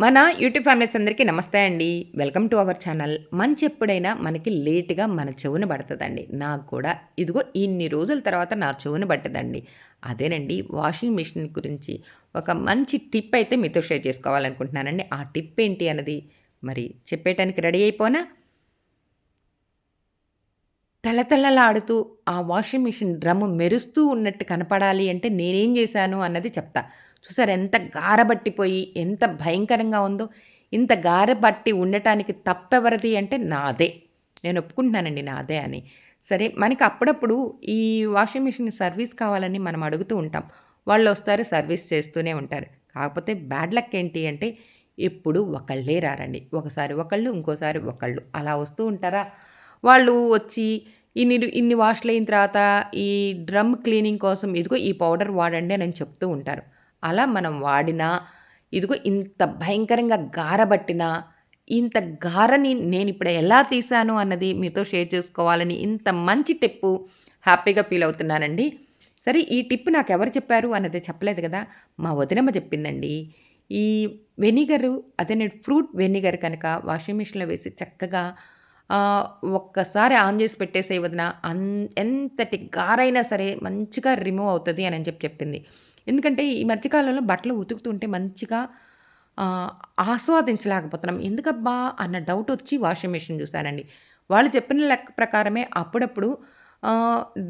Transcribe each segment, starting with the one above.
మన YouTube families అందరికీ నమస్తే అండి. Welcome to our channel. మంచి ఎప్పుడైనా మనకి లేట్గా మన చెవున పడుతుందండి. నాకు కూడా. ఇదిగో ఇన్ని రోజుల తర్వాత నా చెవున పట్టదండి అదేనండి వాషింగ్ మిషన్ గురించి ఒక మంచి టిప్ అయితే మీతో షేర్ చేసుకోవాలనుకుంటున్నానండి. ఆ టిప్ ఏంటి అన్నది మరి చెప్పేటానికి రెడీ అయిపోనా? తలతళలాడుతూ ఆ వాషింగ్ మిషన్ డ్రమ్ మెరుస్తూ ఉన్నట్టు కనపడాలి అంటే నేనేం చేశాను అన్నది చెప్తా. చూసారు ఎంత గారబట్టిపోయి ఎంత భయంకరంగా ఉందో. ఇంత గారబట్టి ఉండటానికి తప్పెవరిది అంటే నాదే. నేను ఒప్పుకుంటున్నానండి నాదే అని. సరే మనకి అప్పుడప్పుడు ఈ వాషింగ్ మిషన్ సర్వీస్ కావాలని మనం అడుగుతూ ఉంటాం. వాళ్ళు వస్తారు సర్వీస్ చేస్తూనే ఉంటారు. కాకపోతే బ్యాడ్ లక్ ఏంటి అంటే ఎప్పుడు ఒకళ్ళే రారండి. ఒకసారి ఒకళ్ళు ఇంకోసారి ఒకళ్ళు. అలా వస్తూ ఉంటారా? వాళ్ళు వచ్చి ఇన్ని ఇన్ని వాష్లు అయిన తర్వాత ఈ డ్రమ్ క్లీనింగ్ కోసం ఇదిగో ఈ పౌడర్ వాడండి అని చెప్తూ ఉంటారు. అలా మనం వాడినా ఇదిగో ఇంత భయంకరంగా గారబట్టినా ఇంత గారని నేను ఇప్పుడు ఎలా తీశాను అన్నది మీతో షేర్ చేసుకోవాలని ఇంత మంచి టిప్పు హ్యాపీగా ఫీల్ అవుతున్నానండి. సరే ఈ టిప్ నాకు ఎవరు చెప్పారు అన్నది చెప్పలేదు కదా? మా వదినమ్మ చెప్పిందండి. ఈ వెనిగరు అదే ఫ్రూట్ వెనిగర్ కనుక వాషింగ్ మిషన్లో వేసి చక్కగా ఒక్కసారి ఆన్ చేసి పెట్టేసే వదిన అన్ ఎంతటి గారైనా సరే మంచిగా రిమూవ్ అవుతుంది అని చెప్పి చెప్పింది. ఎందుకంటే ఈ మధ్యకాలంలో బట్టలు ఉతుకుతుంటే మంచిగా ఆస్వాదించలేకపోతున్నాం. ఎందుకబ్బా అన్న డౌట్ వచ్చి వాషింగ్ మిషన్ చూశానండి. వాళ్ళు చెప్పిన లెక్క ప్రకారమే అప్పుడప్పుడు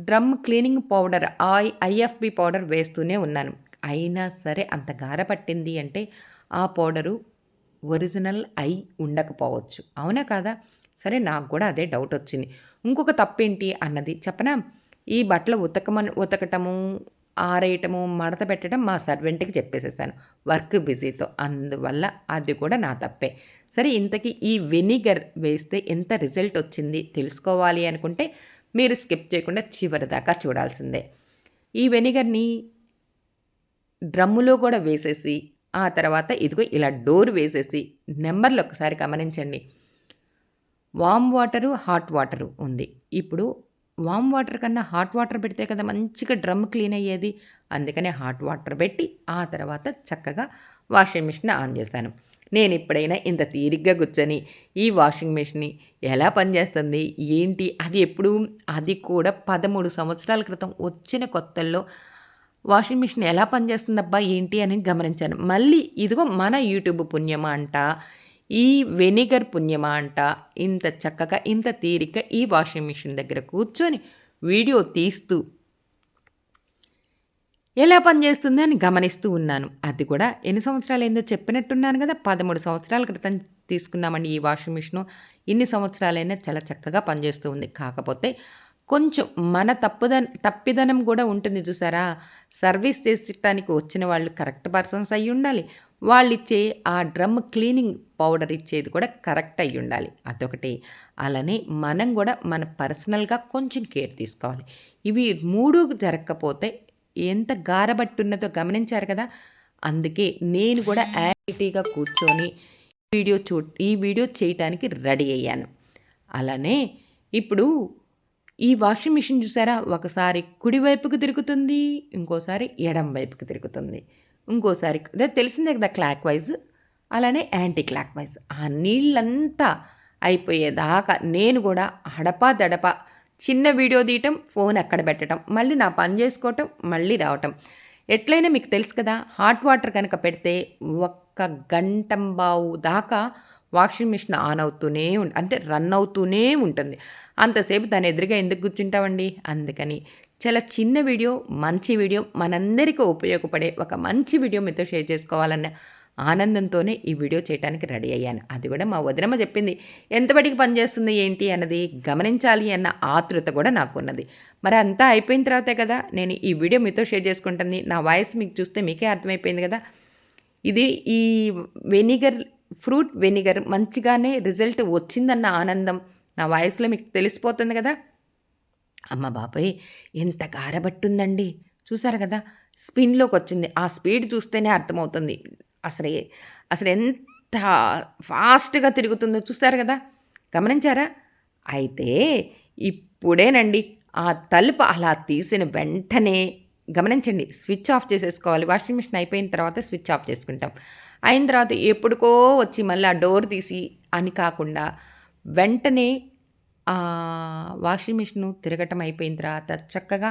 drum cleaning powder I IFB powder వేస్తూనే ఉన్నాను. అయినా సరే అంత గార పట్టింది అంటే ఆ పౌడరు ఒరిజినల్ ఐ ఉండకపోవచ్చు. అవునా కాదా? సరే నాకు కూడా అదే డౌట్ వచ్చింది. ఇంకొక తప్పేంటి అన్నది చెప్పనా? ఈ బట్టలు ఉతకమని ఉతకటము ఆరేయటము మడత పెట్టడం మా సర్వెంట్కి చెప్పేసేసాను. వర్క్ బిజీతో. అందువల్ల అది కూడా నా తప్పే. సరే ఇంతకీ ఈ వెనిగర్ వేస్తే ఎంత రిజల్ట్ వచ్చింది తెలుసుకోవాలి అనుకుంటే మీరు స్కిప్ చేయకుండా చివరి దాకా చూడాల్సిందే. ఈ వెనిగర్ని డ్రమ్ములో కూడా వేసేసి ఆ తర్వాత ఇదిగో ఇలా డోర్ వేసేసి నెంబర్లు ఒకసారి గమనించండి. వామ్ వాటరు హాట్ వాటరు ఉంది. ఇప్పుడు వామ్ వాటర్ కన్నా హాట్ వాటర్ పెడితే కదా మంచిగా డ్రమ్ క్లీన్ అయ్యేది. అందుకనే హాట్ వాటర్ పెట్టి ఆ తర్వాత చక్కగా వాషింగ్ మిషన్ ఆన్ చేశాను. నేను ఎప్పుడైనా ఇంత తీరిగ్గా కూర్చొని ఈ వాషింగ్ మిషన్ని ఎలా పనిచేస్తుంది ఏంటి? అది ఎప్పుడు? అది కూడా పదమూడు సంవత్సరాల క్రితం వచ్చిన కొత్తల్లో వాషింగ్ మిషన్ ఎలా పనిచేస్తుందబ్బా ఏంటి అని గమనించాను. మళ్ళీ ఇదిగో మన యూట్యూబ్ పుణ్యమా అంట. ఈ వెనిగర్ పుణ్యమా అంట ఇంత చక్కగా ఇంత తీరిక ఈ వాషింగ్ మిషన్ దగ్గర కూర్చొని వీడియో తీస్తూ ఎలా పనిచేస్తుంది అని గమనిస్తూ ఉన్నాను. అది కూడా ఎన్ని సంవత్సరాలు ఏందో చెప్పినట్టున్నాను కదా పదమూడు సంవత్సరాల క్రితం తీసుకున్నామండి ఈ వాషింగ్ మిషను. ఇన్ని సంవత్సరాలైనా చాలా చక్కగా పనిచేస్తూ ఉంది. కాకపోతే కొంచెం మన తప్పుద తప్పిదనం కూడా ఉంటుంది చూసారా? సర్వీస్ చేసిటానికి వచ్చిన వాళ్ళు కరెక్ట్ పర్సన్స్ అయి ఉండాలి. వాళ్ళు ఇచ్చే ఆ డ్రమ్ క్లీనింగ్ పౌడర్ ఇచ్చేది కూడా కరెక్ట్ అయి ఉండాలి. అదొకటి. అలానే మనం కూడా మన పర్సనల్గా కొంచెం కేర్ తీసుకోవాలి. ఇవి మూడు జరగకపోతే ఎంత గారబట్టున్నదో గమనించారు కదా? అందుకే నేను కూడా యాక్టివిటీగా కూర్చొని వీడియో చూ ఈ వీడియో చేయటానికి రెడీ అయ్యాను. అలానే ఇప్పుడు ఈ వాషింగ్ మిషన్ చూసారా? ఒకసారి కుడివైపుకు తిరుగుతుంది ఇంకోసారి ఎడం వైపుకి తిరుగుతుంది. ఇంకోసారి అదే తెలిసిందే కదా క్లాక్ వైజ్? అలానే యాంటీ క్లాక్ వైజ్. ఆ నీళ్ళంతా అయిపోయేదాకా నేను కూడా అడపా దడప చిన్న వీడియో తీయటం ఫోన్ అక్కడ పెట్టడం మళ్ళీ నా పని చేసుకోవటం మళ్ళీ రావటం. ఎట్లయినా మీకు తెలుసు కదా హాట్ వాటర్ కనుక పెడితే ఒక్క గంటంబావు దాకా వాషింగ్ మిషన్ ఆన్ అవుతూనే ఉంట అంటే రన్ అవుతూనే ఉంటుంది. అంతసేపు దాని ఎదురుగా ఎందుకు కూర్చుంటామండి అందుకని చాలా చిన్న వీడియో మంచి వీడియో మనందరికీ ఉపయోగపడే ఒక మంచి వీడియో మీతో షేర్ చేసుకోవాలన్న ఆనందంతోనే ఈ వీడియో చేయడానికి రెడీ అయ్యాను. అది కూడా మా వదినమ్మ చెప్పింది. ఎంతబడికి పనిచేస్తుంది ఏంటి అన్నది గమనించాలి అన్న ఆతృత కూడా నాకు ఉన్నది మరి అంతా అయిపోయిన తర్వాతే కదా నేను ఈ వీడియో మీతో షేర్ చేసుకుంటుంది. నా వాయిస్ మీకు చూస్తే మీకే అర్థమైపోయింది కదా. ఇది ఈ వెనిగర్ ఫ్రూట్ వెనిగర్ మంచిగానే రిజల్ట్ వచ్చిందన్న ఆనందం నా వాయిస్లో మీకు తెలిసిపోతుంది కదా? అమ్మ బాబాయ్ ఎంత గారబట్టుందండి చూసారు కదా? స్పిన్లోకి వచ్చింది. ఆ స్పీడ్ చూస్తేనే అర్థమవుతుంది. అసలు అసలు ఎంత ఫాస్ట్గా తిరుగుతుందో చూస్తారు కదా? గమనించారా? అయితే ఇప్పుడేనండి ఆ తలుపు అలా తీసిన వెంటనే గమనించండి. స్విచ్ ఆఫ్ చేసేసుకోవాలి. వాషింగ్ మిషన్ అయిపోయిన తర్వాత స్విచ్ ఆఫ్ చేసుకుంటాం. అయిన తర్వాత ఎప్పుడుకో వచ్చి మళ్ళీ ఆ డోర్ తీసి అని కాకుండా వెంటనే వాషింగ్ మిషన్ తిరగటం అయిపోయిన తర్వాత చక్కగా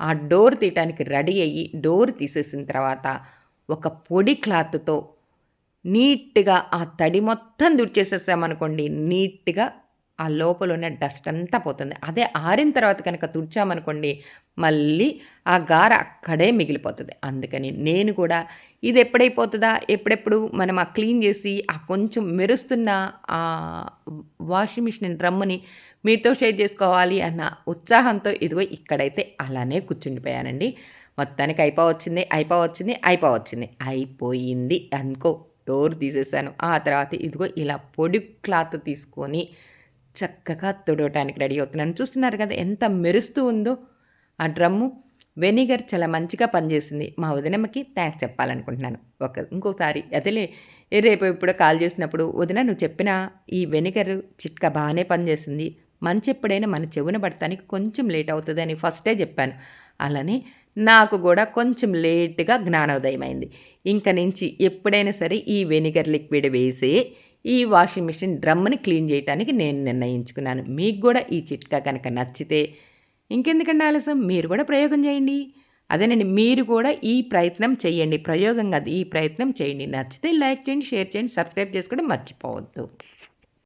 ఆ డోర్ తీయటానికి రెడీ అయ్యి డోర్ తీసేసిన తర్వాత ఒక పొడి క్లాత్తో నీట్గా ఆ తడి మొత్తం దుడిచేసేసామనుకోండి నీట్గా ఆ లోపల ఉన్న డస్ట్ అంతా పోతుంది. అదే ఆరిన తర్వాత కనుక తుడిచామనుకోండి మళ్ళీ ఆ గార అక్కడే మిగిలిపోతుంది. అందుకని నేను కూడా ఇది ఎప్పుడైపోతుందా ఎప్పుడెప్పుడు మనం ఆ క్లీన్ చేసి ఆ కొంచెం మెరుస్తున్న ఆ వాషింగ్ మిషన్ డ్రమ్ముని మీతో షేర్ చేసుకోవాలి అన్న ఉత్సాహంతో ఇదిగో ఇక్కడైతే అలానే కూర్చుండిపోయానండి. మొత్తానికి అయిపోవచ్చింది అయిపోవచ్చింది అయిపోవచ్చింది. అయిపోయింది అనుకో డోర్ తీసేసాను. ఆ తర్వాత ఇదిగో ఇలా పొడి క్లాత్ తీసుకొని చక్కగా తుడవటానికి రెడీ అవుతున్నాను. చూస్తున్నారు కదా ఎంత మెరుస్తూ ఉందో. ఆ డ్రమ్ము వెనిగర్ చాలా మంచిగా పనిచేస్తుంది. మా వదినమ్మకి థ్యాంక్స్ చెప్పాలనుకుంటున్నాను. ఒక ఇంకోసారి అదేలే రేపు ఇప్పుడు కాల్ చేసినప్పుడు వదిన నువ్వు చెప్పిన ఈ వెనిగర్ చిట్కా బాగానే పనిచేస్తుంది. మంచి ఎప్పుడైనా మన చెవున పడటానికి కొంచెం లేట్ అవుతుంది అని ఫస్టే చెప్పాను. అలానే నాకు కూడా కొంచెం లేట్గా జ్ఞానోదయం అయింది. ఇంక నుంచి ఎప్పుడైనా సరే ఈ వెనిగర్ లిక్విడ్ వేసి ఈ వాషింగ్ మిషన్ డ్రమ్ని క్లీన్ చేయడానికి నేను నిర్ణయించుకున్నాను. మీకు కూడా ఈ చిట్కా కనుక నచ్చితే ఇంకెందుకండి ఆలస్యం? మీరు కూడా ప్రయోగం చేయండి. అదేనండి మీరు కూడా ఈ ప్రయత్నం చేయండి. ప్రయోగం కాదు ఈ ప్రయత్నం చేయండి. నచ్చితే లైక్ చేయండి షేర్ చేయండి సబ్స్క్రైబ్ చేసుకోవడం మర్చిపోవద్దు.